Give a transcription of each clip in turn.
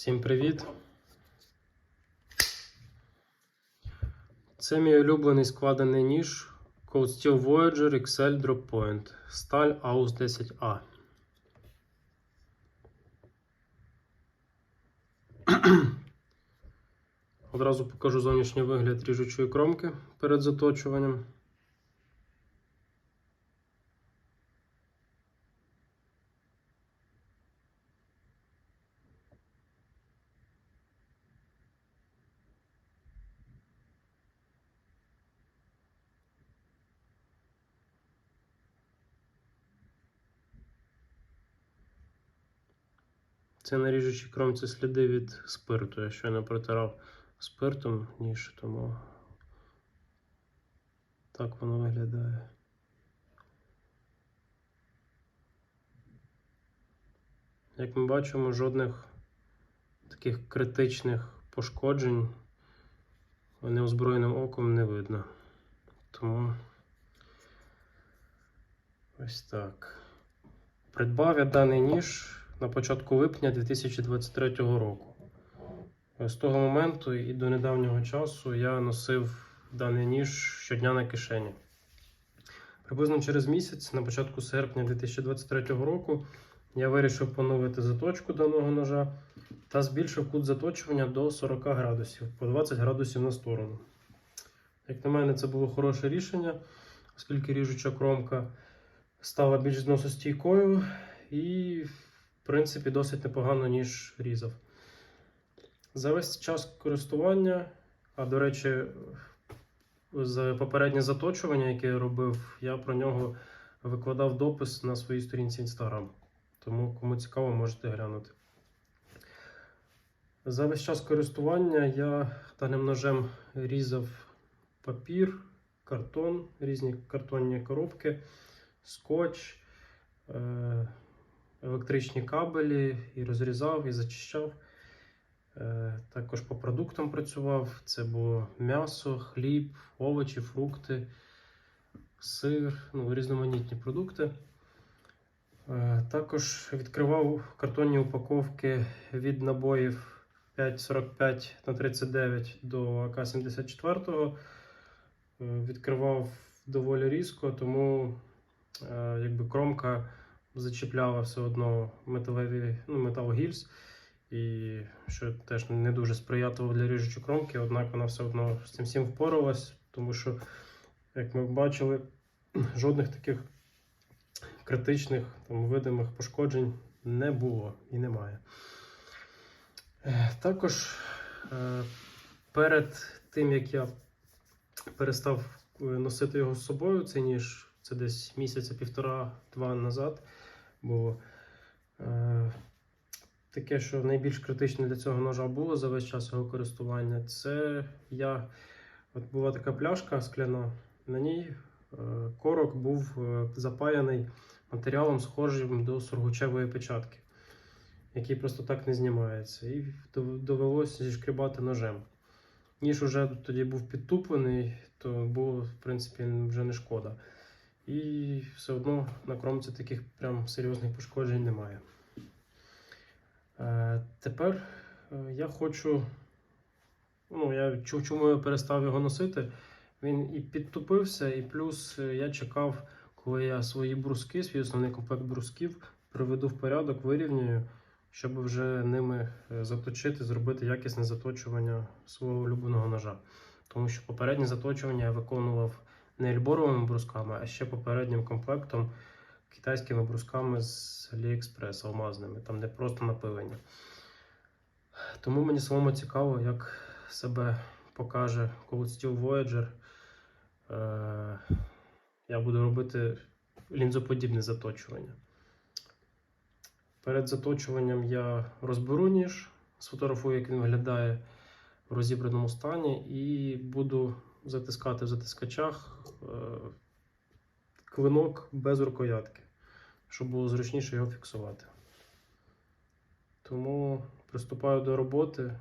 Всім привіт! Це мій улюблений складений ніж Cold Steel Voyager XL Drop Point Сталь AUS 10A. Одразу покажу зовнішній вигляд ріжучої кромки перед заточуванням. Це на ріжучій кромці сліди від спирту. Я щойно протирав спиртом ніж, тому так воно виглядає. Як ми бачимо, жодних таких критичних пошкоджень неозброєним оком не видно. Тому ось так. Придбав я даний ніж на початку липня 2023 року. З того моменту і до недавнього часу я носив даний ніж щодня на кишені. Приблизно через місяць, на початку серпня 2023 року, я вирішив поновити заточку даного ножа та збільшив кут заточування до 40 градусів по 20 градусів на сторону. Як на мене, це було хороше рішення, оскільки ріжуча кромка стала більш зносостійкою і, принципі, досить непогано ніж різав. За весь час користування, а до речі, за попереднє заточування, яке я робив, я про нього викладав допис на своїй сторінці Instagram. Тому, кому цікаво, можете глянути. За весь час користування я даним ножем різав папір, картон, різні картонні коробки, скотч, е, електричні кабелі і розрізав, і зачищав. Е, Також по продуктам працював. Це було м'ясо, хліб, овочі, фрукти, сир, ну, різноманітні продукти. Е, Також відкривав картонні упаковки від набоїв 5,45 на 39 до АК-74. Е, Відкривав доволі різко, тому якби кромка зачіпляла все одно металеві, ну, металогільз. І що теж не дуже сприятливо для ріжучої кромки, однак вона все одно з цим всім впоралась, тому що, як ми бачили, жодних таких критичних там, видимих пошкоджень не було і немає. Е, Також е, перед тим, як я перестав е, носити його з собою, цей ніж це десь місяця півтора-два назад було. Е, Таке, що найбільш критичне для цього ножа було за весь час його користування, це я. От була така пляшка скляна, на ній е, корок був е, запаяний матеріалом, схожим до сургучевої печатки, який просто так не знімається. І довелося зішкрібати ножем. Ніж уже тоді був підтуплений, то було, в принципі, вже не шкода. І все одно на кромці таких прям серйозних пошкоджень немає. Е, Тепер е, я хочу. Ну, я чому я перестав його носити. Він і підтупився, і плюс е, я чекав, коли я свої бруски, свій основний комплект брусків приведу в порядок, вирівнюю, щоб вже ними заточити, зробити якісне заточування свого улюбленого ножа. Тому що попереднє заточування я виконував не ельборовими брусками, а ще попереднім комплектом китайськими брусками з AliExpress алмазними, там де просто напилення. Тому мені самому цікаво, як себе покаже Cold Steel Voyager. Е, я буду робити лінзоподібне заточування. Перед заточуванням я розберу ніж, сфотографую, як він виглядає в розібраному стані, і буду затискати в затискачах е, клинок без рукоятки, щоб було зручніше його фіксувати. Тому приступаю до роботи.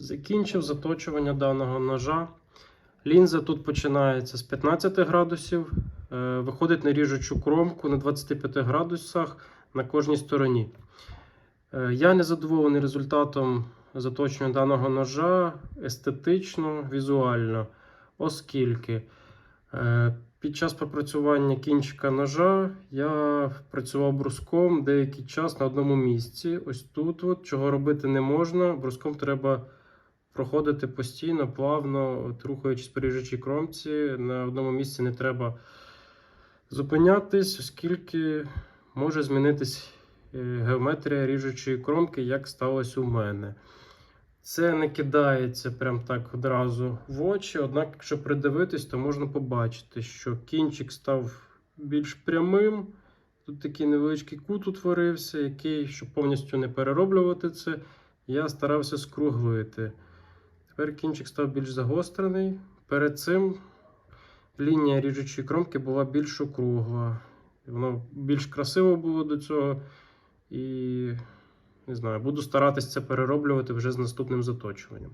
Закінчив заточування даного ножа. Лінза тут починається з 15 градусів, е, виходить на ріжучу кромку на 25 градусах на кожній стороні. Е, Я не задоволений результатом заточення даного ножа естетично, візуально, оскільки е, під час пропрацювання кінчика ножа я працював бруском деякий час на одному місці. Ось тут, от, чого робити не можна. Бруском треба проходити постійно, плавно, рухаючись по ріжучій кромці. На одному місці не треба зупинятись, оскільки може змінитись е, геометрія ріжучої кромки, як сталося у мене. Це не кидається прям так одразу в очі, однак, якщо придивитись, то можна побачити, що кінчик став більш прямим. Тут такий невеличкий кут утворився, який, щоб повністю не перероблювати це, я старався скруглити. Тепер кінчик став більш загострений. Перед цим лінія ріжучої кромки була більш округла. Воно більш красиво було до цього. І не знаю, буду старатися це перероблювати вже з наступним заточуванням.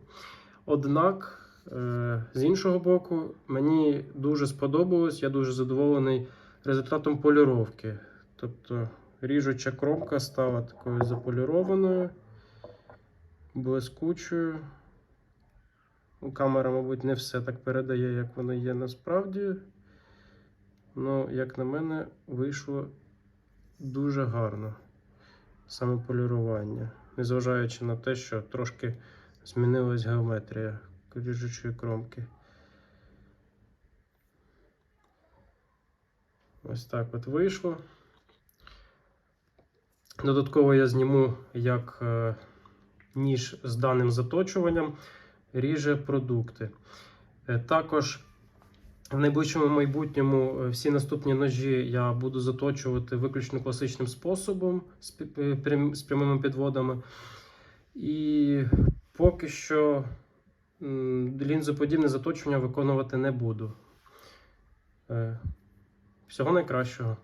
Однак, е, з іншого боку, мені дуже сподобалось, я дуже задоволений результатом поліровки. Тобто ріжуча кромка стала такою заполірованою, блискучою. Ну, Камера, мабуть, не все так передає, як воно є насправді. Ну, як на мене, вийшло дуже гарно саме полірування, незважаючи на те, що трошки змінилась геометрія ріжучої кромки. Ось так от вийшло. Додатково я зніму, як е, ніж з даним заточуванням ріже продукти. Е, Також в найближчому майбутньому е, всі наступні ножі я буду заточувати виключно класичним способом е, з прямими підводами. І поки що лінзоподібне заточення виконувати не буду. Всього найкращого.